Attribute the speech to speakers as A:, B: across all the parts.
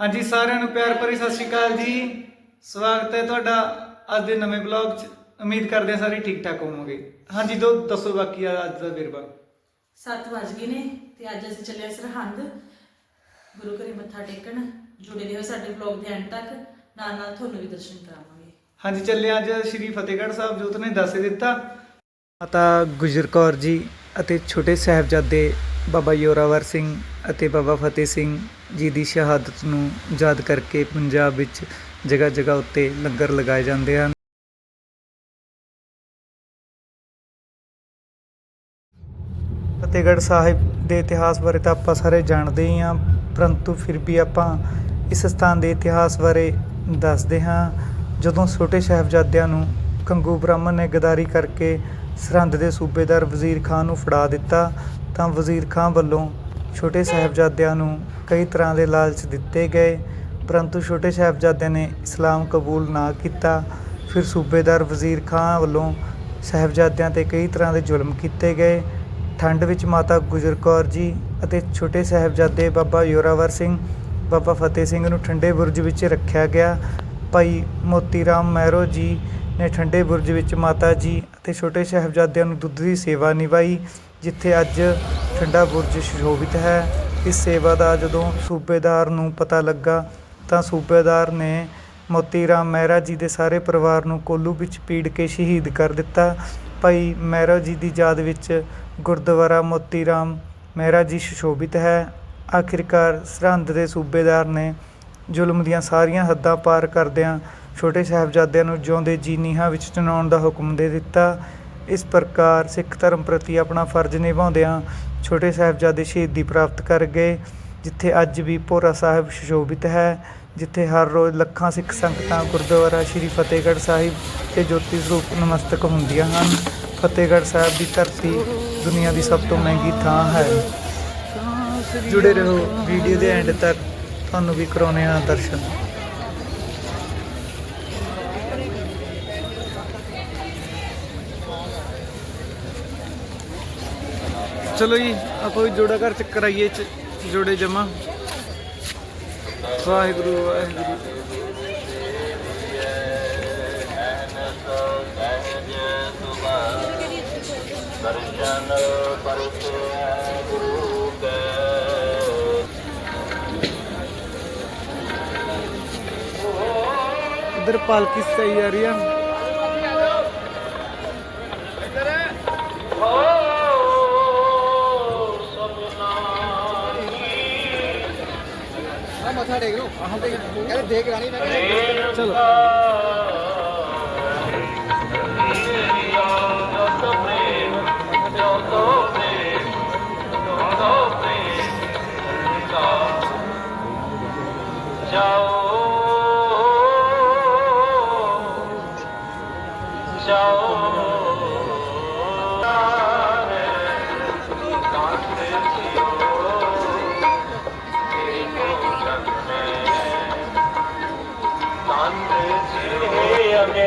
A: ਹਾਂਜੀ ਸਾਰਿਆਂ ਨੂੰ ਪਿਆਰ ਭਰੀ ਸਤਿ ਸ਼੍ਰੀ ਅਕਾਲ ਜੀ। ਸਵਾਗਤ ਹੈ ਤੁਹਾਡਾ ਅੱਜ ਦੇ ਨਵੇਂ ਬਲੌਗ 'ਚ। ਉਮੀਦ ਕਰਦੇ ਹਾਂ ਸਾਰੇ ਠੀਕ ਠਾਕ ਹੋਵੋਗੇ। ਹਾਂਜੀ ਦੋ ਦੱਸੋ ਬਾਕੀ ਆ ਅੱਜ ਦਾ ਵੇਰਵਾ।
B: 7 ਵਜ ਗਏ ਨੇ ਤੇ ਅੱਜ ਅਸੀਂ ਚੱਲੇ ਹਾਂ ਸਰਹੰਦ। ਗੁਰੂ ਘਰੇ ਮੱਥਾ ਟੇਕਣ। ਜੁੜੇ ਰਹੋ ਸਾਡੇ ਵਲੌਗ ਦੇ ਐਂਡ ਤੱਕ। ਨਾਲ ਨਾਲ ਤੁਹਾਨੂੰ ਵੀ ਦਰਸ਼ਨ ਕਰਾਵਾਂਗੇ।
A: ਹਾਂਜੀ ਚੱਲੇ ਅੱਜ ਸ਼੍ਰੀ ਫਤਿਹਗੜ੍ਹ ਸਾਹਿਬ ਜੋਤ ਨੇ ਦੱਸ ਦਿੱਤਾ। ਮਾਤਾ ਗੁਜਰ ਕੌਰ ਜੀ ਅਤੇ ਛੋਟੇ ਸਾਹਿਬਜ਼ਾਦੇ ਬਾਬਾ ਯੋਰਾਵਰ ਸਿੰਘ ਅਤੇ ਬਾਬਾ ਫਤਿਹ ਸਿੰਘ ਜੀ ਦੀ ਸ਼ਹਾਦਤ ਨੂੰ ਯਾਦ ਕਰਕੇ ਪੰਜਾਬ ਵਿੱਚ ਜਗ੍ਹਾ ਜਗ੍ਹਾ ਉੱਤੇ ਲੰਗਰ ਲਗਾਏ ਜਾਂਦੇ ਹਨ। ਫਤਿਹਗੜ੍ਹ ਸਾਹਿਬ ਦੇ ਇਤਿਹਾਸ ਬਾਰੇ ਤਾਂ ਆਪਾਂ ਸਾਰੇ ਜਾਣਦੇ ਹੀ ਹਾਂ, ਪਰੰਤੂ ਫਿਰ ਵੀ ਆਪਾਂ ਇਸ ਸਥਾਨ ਦੇ ਇਤਿਹਾਸ ਬਾਰੇ ਦੱਸਦੇ ਹਾਂ। ਜਦੋਂ ਛੋਟੇ ਸਾਹਿਬਜ਼ਾਦਿਆਂ ਨੂੰ ਕੰਗੂ ਬ੍ਰਾਹਮਣ ਨੇ ਗਦਾਰੀ ਕਰਕੇ ਸਰਹੰਦ ਦੇ ਸੂਬੇਦਾਰ ਵਜ਼ੀਰ ਖਾਨ ਨੂੰ ਫੜਾ ਦਿੱਤਾ, ਤਾਂ ਵਜ਼ੀਰ ਖਾਨ ਵੱਲੋਂ ਛੋਟੇ ਸਾਹਿਬਜ਼ਾਦਿਆਂ ਨੂੰ ਕਈ ਤਰ੍ਹਾਂ ਦੇ ਲਾਲਚ ਦਿੱਤੇ ਗਏ, ਪਰੰਤੂ ਛੋਟੇ ਸਾਹਿਬਜ਼ਾਦਿਆਂ ਨੇ ਇਸਲਾਮ ਕਬੂਲ ਨਾ ਕੀਤਾ। ਫਿਰ ਸੂਬੇਦਾਰ ਵਜ਼ੀਰ ਖਾਂ ਵੱਲੋਂ ਸਾਹਿਬਜ਼ਾਦਿਆਂ ਤੇ ਕਈ ਤਰ੍ਹਾਂ ਦੇ ਜ਼ੁਲਮ ਕੀਤੇ ਗਏ। ਠੰਡ ਵਿੱਚ ਮਾਤਾ ਗੁਜਰ ਕੌਰ ਜੀ ਅਤੇ ਛੋਟੇ ਸਾਹਿਬਜ਼ਾਦੇ ਬਾਬਾ ਯੋਰਾਵਰ ਸਿੰਘ, ਬਾਬਾ ਫਤਿਹ ਸਿੰਘ ਨੂੰ ਠੰਡੇ ਬੁਰਜ ਵਿੱਚ ਰੱਖਿਆ ਗਿਆ। ਭਾਈ ਮੋਤੀ ਰਾਮ ਮਹਿਰੋ ਜੀ ਨੇ ਠੰਡੇ ਬੁਰਜ ਵਿੱਚ ਮਾਤਾ ਜੀ ਅਤੇ ਛੋਟੇ ਸਾਹਿਬਜ਼ਾਦਿਆਂ ਨੂੰ ਦੁੱਧ ਦੀ ਸੇਵਾ ਨਿਭਾਈ, ਜਿੱਥੇ ਅੱਜ ਠੰਡਾ ਬੁਰਜ ਸੁਸ਼ੋਭਿਤ ਹੈ। ਇਸ ਸੇਵਾ ਦਾ ਜਦੋਂ ਸੂਬੇਦਾਰ ਨੂੰ ਪਤਾ ਲੱਗਾ, ਤਾਂ ਸੂਬੇਦਾਰ ਨੇ ਮੋਤੀ ਰਾਮ ਮਹਿਰਾ ਜੀ ਦੇ ਸਾਰੇ ਪਰਿਵਾਰ ਨੂੰ ਕੋਲੂ ਵਿੱਚ ਪੀੜ ਕੇ ਸ਼ਹੀਦ ਕਰ ਦਿੱਤਾ। ਭਾਈ ਮਹਿਰਾ ਜੀ ਦੀ ਯਾਦ ਵਿੱਚ ਗੁਰਦੁਆਰਾ ਮੋਤੀ ਰਾਮ ਮਹਿਰਾ ਜੀ ਸੁਸ਼ੋਭਿਤ ਹੈ। ਆਖਿਰਕਾਰ ਸਰਹੰਦ ਦੇ ਸੂਬੇਦਾਰ ਨੇ ਜ਼ੁਲਮ ਦੀਆਂ ਸਾਰੀਆਂ ਹੱਦਾਂ ਪਾਰ ਕਰਦਿਆਂ ਛੋਟੇ ਸਾਹਿਬਜ਼ਾਦਿਆਂ ਨੂੰ ਜਿਉਂਦੇ ਜੀ ਨੀਹਾਂ ਵਿੱਚ ਚਿਣਾਉਣ ਦਾ ਹੁਕਮ ਦੇ ਦਿੱਤਾ। ਇਸ ਪ੍ਰਕਾਰ ਸਿੱਖ ਧਰਮ ਪ੍ਰਤੀ ਆਪਣਾ ਫਰਜ਼ ਨਿਭਾਉਂਦਿਆਂ ਛੋਟੇ ਸਾਹਿਬਜ਼ਾਦੇ ਸ਼ਹੀਦੀ ਪ੍ਰਾਪਤ ਕਰ ਗਏ, ਜਿੱਥੇ ਅੱਜ ਵੀ ਭੋਰਾ ਸਾਹਿਬ ਸੁਸ਼ੋਭਿਤ ਹੈ, ਜਿੱਥੇ ਹਰ ਰੋਜ਼ ਲੱਖਾਂ ਸਿੱਖ ਸੰਗਤਾਂ ਗੁਰਦੁਆਰਾ ਸ੍ਰੀ ਫਤਿਹਗੜ੍ਹ ਸਾਹਿਬ ਤੇ ਜੋਤੀ ਸਰੂਪ ਨਮਸਤਕ ਹੁੰਦੀਆਂ ਹਨ। ਫਤਿਹਗੜ੍ਹ ਸਾਹਿਬ ਦੀ ਧਰਤੀ ਦੁਨੀਆ ਦੀ ਸਭ ਤੋਂ ਮਹਿੰਗੀ ਥਾਂ ਹੈ। ਜੁੜੇ ਰਹੋ ਵੀਡੀਓ ਦੇ ਐਂਡ ਤੱਕ, ਤੁਹਾਨੂੰ ਵੀ ਕਰਾਉਣੇ ਆ ਦਰਸ਼ਨ। ਚਲੋ ਜੀ, ਆਪਾਂ ਵੀ ਜੋੜਾ ਘਰ ਚ ਕਰਾਈਏ ਚ ਜੋੜੇ ਜਮਾ। ਵਾਹਿਗੁਰੂ ਵਾਹਿਗੁਰੂ।
C: ਦਰਸ਼ਨ ਪਰਸੈ ਗੁਰੂ ਕੈ
A: ਇਧਰ ਪਾਲਕੀ ਸਹੀ ਆ ਰਹੀ ਆ।
D: ਮੱਥਾ ਟੇਕ ਆਹ ਤੇ ਕਹਿੰਦੇ ਦੇਖ ਰਾਣੀ ਮੈਂ
A: ਚਲੋ।
C: হয়ে আমি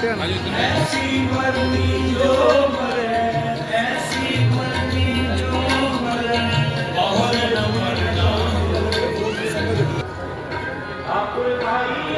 A: ਧਿਆਨ ਨਾਲ ਧਿਆਨ ਨਾਲ
C: ਐਸੀ ਮਰਨੀ ਜੋ ਮਰੇ ਐਸੀ ਮਰਨੀ ਜੋ ਮਰੇ ਬਹੁਰ ਨ। ਮਰਨਾ ਆਪੁਰ ਭਾਈਏ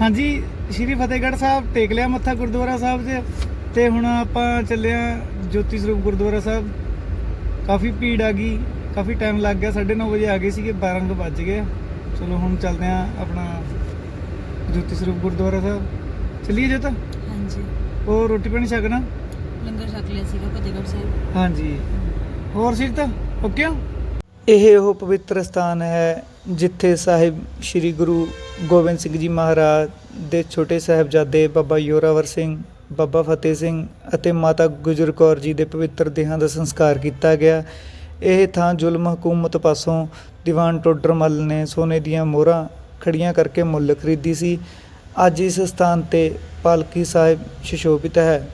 A: ਹਾਂਜੀ ਸ਼੍ਰੀ ਫਤਿਹਗੜ੍ਹ ਸਾਹਿਬ ਟੇਕ ਲਿਆ ਮੱਥਾ ਗੁਰਦੁਆਰਾ ਸਾਹਿਬ 'ਚ ਤੇ ਹੁਣ ਆਪਾਂ ਚੱਲੇ ਆ ਜੋਤੀ ਸਰੂਪ ਗੁਰਦੁਆਰਾ ਸਾਹਿਬ। ਕਾਫੀ ਭੀੜ ਆ ਗਈ ਕਾਫੀ ਟਾਈਮ ਲੱਗ ਗਿਆ 9:30 ਵਜੇ ਆ ਗਏ ਸੀਗੇ 12 ਕੁ ਵੱਜ ਗਏ। ਚਲੋ ਹੁਣ ਚੱਲਦੇ ਆ ਆਪਣਾ ਜੋਤੀ ਸਰੂਪ ਗੁਰਦੁਆਰਾ ਸਾਹਿਬ। ਚੱਲੀਏ ਜੋਤ?
B: ਹਾਂਜੀ।
A: ਉਹ ਰੋਟੀ ਪਾਣੀ ਛਕਣਾ
B: ਲੰਗਰ ਛਕ ਲਿਆ ਸੀਗਾ ਫਤਿਹਗੜ੍ਹ ਸਾਹਿਬ।
A: ਹਾਂਜੀ। ਹੋਰ ਸਿਰ ਤਾਂ ਓਕੇ ਹੋ? ਇਹ ਉਹ ਪਵਿੱਤਰ ਸਥਾਨ ਹੈ ਜਿੱਥੇ ਸਾਹਿਬ ਸ੍ਰੀ ਗੁਰੂ ਗੋਬਿੰਦ ਸਿੰਘ ਜੀ ਮਹਾਰਾਜ ਦੇ ਛੋਟੇ ਸਾਹਿਬਜ਼ਾਦੇ ਬਾਬਾ ਯੋਰਾਵਰ ਸਿੰਘ ਬਾਬਾ ਫਤਿਹ ਸਿੰਘ ਅਤੇ ਮਾਤਾ ਗੁਜਰ ਕੌਰ ਜੀ ਦੇ ਪਵਿੱਤਰ ਦੇਹਾਂ ਦਾ ਸੰਸਕਾਰ ਕੀਤਾ ਗਿਆ। ਇਹ ਥਾਂ ਜ਼ੁਲਮ ਹਕੂਮਤ ਪਾਸੋਂ ਦੀਵਾਨ ਟੋਡਰਮਲ ਨੇ ਸੋਨੇ ਦੀਆਂ ਮੋਹਰਾਂ ਖੜੀਆਂ ਕਰਕੇ ਮੁੱਲ ਖਰੀਦੀ ਸੀ। ਅੱਜ ਇਸ ਸਥਾਨ ਤੇ ਪਾਲਕੀ ਸਾਹਿਬ ਸ਼ਿਸ਼ੋਭਿਤ ਹੈ।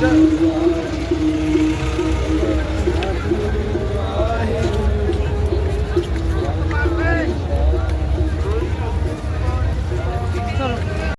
A: ਜੋ ਟੇਕ ਲਓ